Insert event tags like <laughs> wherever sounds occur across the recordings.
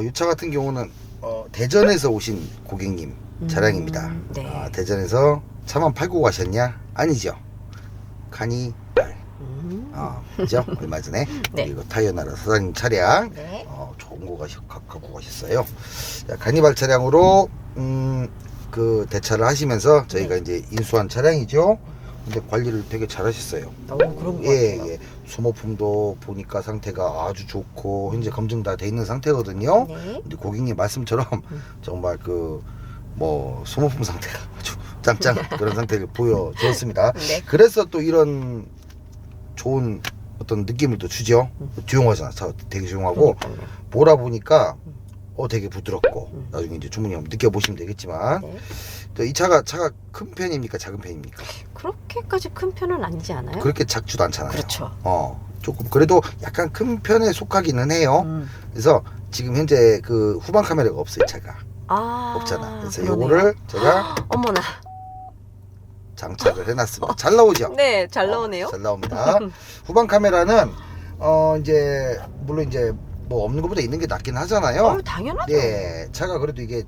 어, 이차 같은 경우는 어, 대전에서 오신 고객님 차량입니다. 음, 네. 아, 대전에서 차만 팔고 가셨냐? 아니죠. 카니 발. 음. 어, 그죠? <laughs> 얼마 전에 네. 그리고 타이어나라 사장님 차량 네. 어, 좋은 거 가시, 가- 갖고 가셨어요. 자, 카니발 차량으로 음, 그 대차를 하시면서 저희가 네. 이제 인수한 차량이죠. 근데 관리를 되게 잘하셨어요. 너무 그런 거 예, 같아요. 예. 소모품도 보니까 상태가 아주 좋고 현재 검증 다 돼 있는 상태거든요. 네. 근데 고객님 말씀처럼 음. <laughs> 정말 그 뭐 소모품 상태가 아주 짱짱한 <laughs> 그런 상태를 보여주었습니다. 네. 그래서 또 이런 좋은 어떤 느낌을 또 주죠. 음. 조용하잖아. 차 되게 조용하고 그러니까요. 보라 보니까 어 되게 부드럽고 음. 나중에 이제 주문이 한번 느껴보시면 되겠지만 네. 또 이 차가 차가 큰 편입니까 작은 편입니까? 그렇게까지 큰 편은 아니지 않아요? 그렇게 작지도 않잖아요. 그렇죠. 어 조금 그래도 약간 큰 편에 속하기는 해요. 음. 그래서 지금 현재 그 후방 카메라가 없어요 이 차가 아. 없잖아. 그래서 그러네요. 요거를 제가 어머나. 장착을 해놨습니다. 잘 나오죠? 네, 잘 어, 나오네요. 잘 나옵니다. 후방 카메라는 어 이제 물론 이제 뭐 없는 것보다 있는 게 낫긴 하잖아요. 어, 당연하죠. 예, 차가 그래도 이게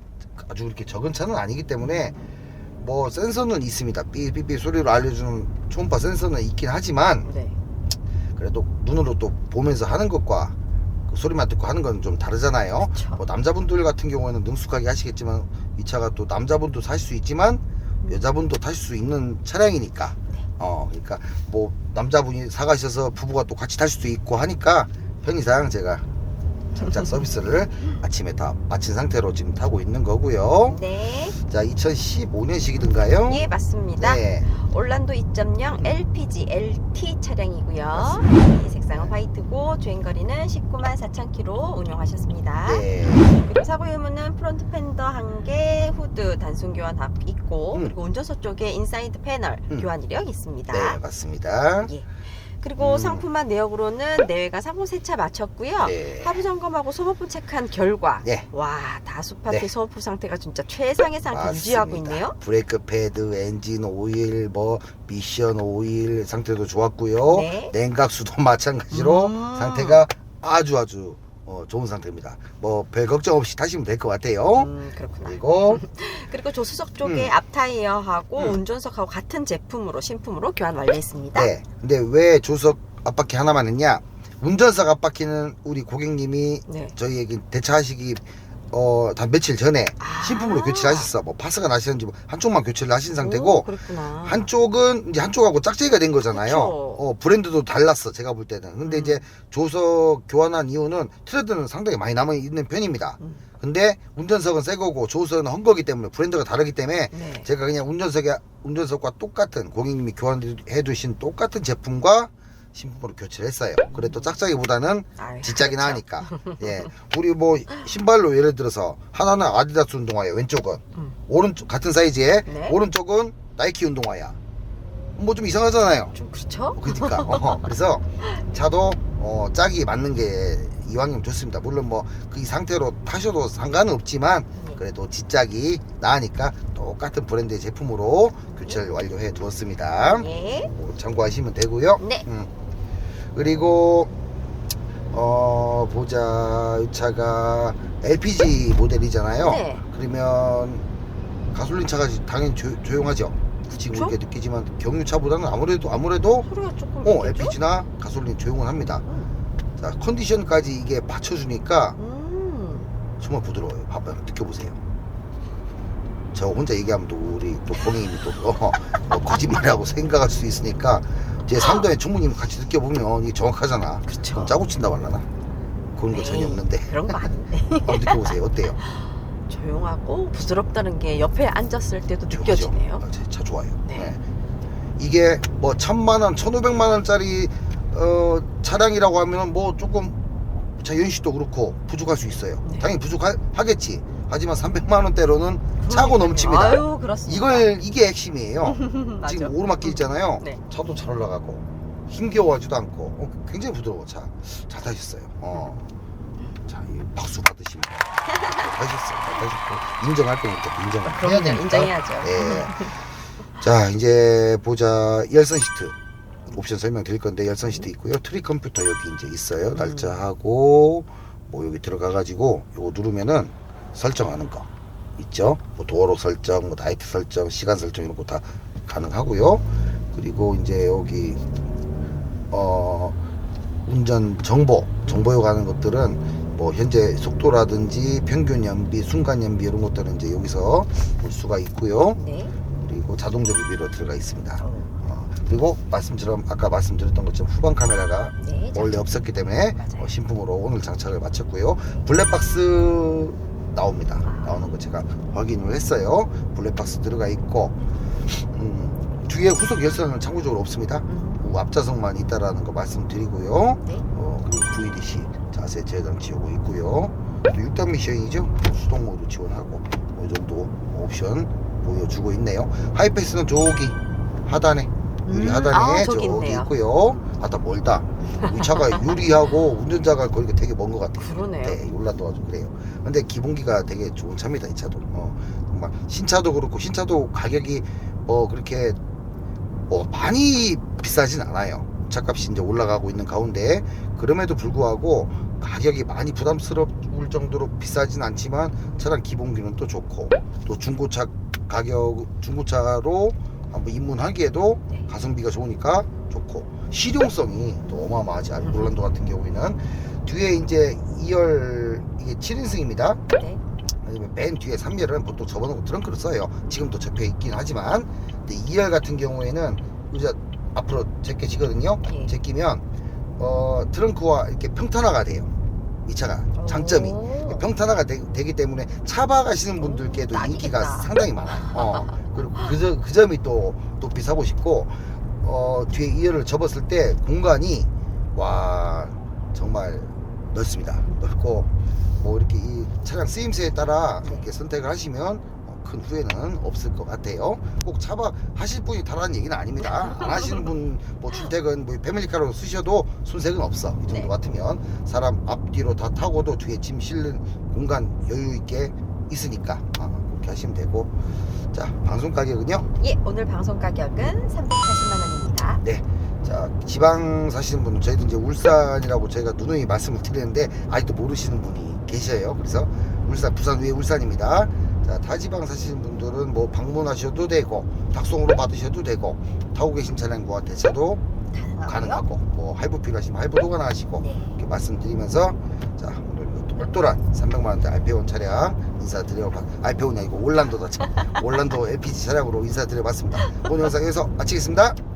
아주 그렇게 적은 차는 아니기 때문에 뭐 센서는 있습니다. 삐삐삐 소리로 알려주는 초음파 센서는 있긴 하지만 네. 그래도 눈으로 또 보면서 하는 것과 그 소리만 듣고 하는 건 좀 다르잖아요. 그렇죠. 뭐 남자분들 같은 경우에는 능숙하게 하시겠지만 이 차가 또 남자분도 살 수 있지만 여자분도 탈 수 있는 차량이니까 어 그러니까 뭐 남자분이 사가셔서 부부가 또 같이 탈 수도 있고 하니까 편의상 제가 장착 서비스를 아침에 다 마친 상태로 지금 타고 있는 거고요. 네. 자 2015년식이든가요? 예, 맞습니다. 네. 올란도 2.0 LPG LT 차량이고요. 이 색상은 화이트고 주행거리는 19만 4천 킬로 운영하셨습니다. 네. 그리고 사고 유무는 프론트 팬더 한 개, 후드 단순 교환 다 있고 음. 그리고 운전석 쪽에 인사이드 패널 음. 교환 이력 있습니다. 네, 맞습니다. 예. 그리고 음. 상품만 내역으로는 내외가 상품 세차 마쳤고요. 네. 하부 점검하고 소모품 체크한 결과 네. 와 다수파트 네. 소모품 상태가 진짜 최상의 상태 유지하고 맞습니다. 있네요. 브레이크 패드, 엔진 오일, 뭐 미션 오일 상태도 좋았고요. 네. 냉각수도 <laughs> 마찬가지로 음. 상태가 아주 아주 어, 좋은 상태입니다. 뭐 별 걱정 없이 타시면 될 것 같아요. 음, 그렇구나. 그리고 <laughs> 그리고 조수석 쪽에 음. 앞타이어하고 음. 운전석하고 같은 제품으로 신품으로 교환 완료했습니다. 네. 근데 왜 조석 앞바퀴 하나만 했냐? 운전석 앞바퀴는 우리 고객님이 네. 저희에게 대차하시기 어, 단 며칠 전에 아. 신품으로 교체를 하셨어. 뭐 파스가 나시는지 뭐 한쪽만 교체를 하신 오, 상태고 그렇구나. 한쪽은 이제 한쪽하고 짝짝이가 된 거잖아요. 그쵸. 어, 브랜드도 달랐어. 제가 볼 때는. 근데 음. 이제 조석 교환한 이유는 트레드는 상당히 많이 남아 있는 편입니다. 음. 근데 운전석은 새 거고 조석은 헌 거기 때문에 브랜드가 다르기 때문에 네. 제가 그냥 운전석에 운전석과 똑같은 고객님이 교환해 두신 똑같은 제품과 신품으로 교체를 했어요. 그래도 짝짝이보다는 아유, 지짝이 그렇죠. 나으니까. <laughs> 예. 우리 뭐 신발로 예를 들어서 하나는 아디다스 운동화예요. 왼쪽은 음. 오른쪽 같은 사이즈에 네. 오른쪽은 나이키 운동화야. 뭐 좀 이상하잖아요. 좀 그렇죠? 그러니까 어, 그래서 차도 어, 짝이 맞는 게 이왕이면 좋습니다. 물론 뭐 그 상태로 타셔도 상관은 없지만 네. 그래도 지짝이 나으니까 똑같은 브랜드의 제품으로 교체를 완료해 두었습니다. 예. 뭐 참고하시면 되고요. 네. 음. 그리고 어 보자 이 차가 LPG 모델이잖아요. 네. 그러면 가솔린 차가 당연히 조, 조용하죠. 지금 그쵸? 이렇게 느끼지만 경유차보다는 아무래도 아무래도 소리가 조금 어 있겠죠? LPG나 가솔린 조용은 합니다. 음. 자 컨디션까지 이게 받쳐주니까 음. 정말 부드러워요. 봐봐요, 느껴보세요. 저 혼자 얘기하면 또 우리 또 고객님이 또 어, 뭐 거짓말이라고 생각할 수 있으니까 제 상도에 총무님 같이 느껴보면 이게 정확하잖아. 그렇죠. 짜고 친다 말라나? 그런 거 전혀 에이, 없는데 그런 거 아닌데. <laughs> 한번 느껴보세요. 어때요? <laughs> 조용하고 부드럽다는 게 옆에 앉았을 때도 좋죠? 느껴지네요. 아, 제차 좋아요. 네. 네. 이게 뭐 천만 원, 천오백만 원짜리 어, 차량이라고 하면 뭐 조금 자 연식도 그렇고 부족할 수 있어요. 네. 당연히 부족하겠지. 하지만 300만 원대로는 차고. 넘칩니다. 아유, 그렇습니다. 이걸 이게 핵심이에요. <laughs> 맞아. 지금 오르막길 있잖아요. 네. 차도 잘 올라가고 힘겨워하지도 않고 어, 굉장히 부드러워 차. 잘 타셨어요. 어. 자, 이 박수 받으시면. 잘 타셨고 인정할 거니까 인정을 해야 그럼요. 되니까. 인정해야죠. 예. <laughs> 자, 이제 보자. 열선 시트. 옵션 설명 드릴 건데 열선 시트 있고요. 트리 컴퓨터 여기 이제 있어요. 음. 날짜하고 뭐 여기 들어가 가지고 요거 누르면은 설정하는 거 있죠 뭐 도로 설정 뭐 나이트 설정 시간 설정 이런 거 다 가능하고요 그리고 이제 여기 어 운전 정보 정보에 관한 것들은 뭐 현재 속도라든지 평균 연비 순간 연비 이런 것들은 이제 여기서 볼 수가 있고요 네. 그리고 자동 조비비로 들어가 있습니다 어, 어, 그리고 말씀처럼 아까 말씀드렸던 것처럼 후방 카메라가 네. 자, 원래 없었기 때문에 맞아요. 어, 신품으로 오늘 장착을 마쳤고요. 블랙박스 나옵니다. 나오는 거 제가 확인을 했어요. 블랙박스 들어가 있고 음, 뒤에 후속 열선은 참고적으로 없습니다. 음, 그 앞좌석만 있다라는 거 말씀드리고요. 네. 어, 그리고 VDC 자세 재장치 요거 있고요. 또 6단 미션이죠. 수동 모드 지원하고 이 정도 옵션 보여주고 있네요. 하이패스는 저기 하단에 유리 음, 하단에 아, 저기 저기 있네요. 있고요. 아다 멀다. 이 차가 <laughs> 유리하고 운전자가 거리가 되게 먼 것 같아요. 그러네요. 네, 올라도 좀 그래요. 근데 기본기가 되게 좋은 차입니다, 이 차도. 어, 정말 신차도 그렇고 신차도 가격이 뭐 그렇게 뭐 많이 비싸진 않아요. 차값이 이제 올라가고 있는 가운데 그럼에도 불구하고 가격이 많이 부담스러울 정도로 비싸진 않지만 차량 기본기는 또 좋고 또 중고차 가격 중고차로 한번 입문하기에도 네. 가성비가 좋으니까 좋고 실용성이 또 어마어마하지 않아요. 롤란도 같은 경우에는 뒤에 이제 2열 이게 7인승입니다. 네. 아니면 맨 뒤에 3열은 보통 접어놓고 트렁크를 써요. 지금도 접혀 있긴 하지만 근데 2열 같은 경우에는 의자 앞으로 제껴지거든요. 예. 제끼면 어, 트렁크와 이렇게 평탄화가 돼요. 이 차가 장점이 오. 평탄화가 되, 기 때문에 차 박 하시는 분들께도. 인기가 상당히 많아요. 어, <laughs> 그리고 그, 점- 그 점이 또 높이 사고 싶고 어, 뒤에 2열을 접었을 때 공간이 와 정말 넓습니다. 넓고 뭐 이렇게 이 차량 쓰임새에 따라 이렇게 선택을 하시면 어, 큰 후회는 없을 것 같아요. 꼭 차박 하실 분이 다라는 얘기는 아닙니다. 안 하시는 분 뭐 출퇴근 뭐 패밀리카로 쓰셔도 손색은 없어. 이 정도 네. 같으면 사람 앞뒤로 다 타고도 뒤에 짐 실는 공간 여유 있게 있으니까 어, 그렇게 하시면 되고 자 방송 가격은요. 예, 오늘 방송 가격은 340만 원입니다. 자 지방 사시는 분은 저희도 이제 울산이라고 저희가 누누이 말씀을 드리는데 아직도 모르시는 분이 계셔요. 그래서 울산 부산 위에 울산입니다. 자 타지방 사시는 분들은 뭐 방문하셔도 되고 박송으로 받으셔도 되고 타고 계신 차량과 대차도 가능하고요. 가능하고 뭐 할부 필요하시면 할부도 가능하시고 네. 이렇게 말씀드리면서 자 똘똘한 300만 원대 알페온 차량 인사드려 봤 알페온이 아니고 올란도다 참 올란도 LPG 차량으로 인사드려 봤습니다. 오늘 영상 여기서 마치겠습니다.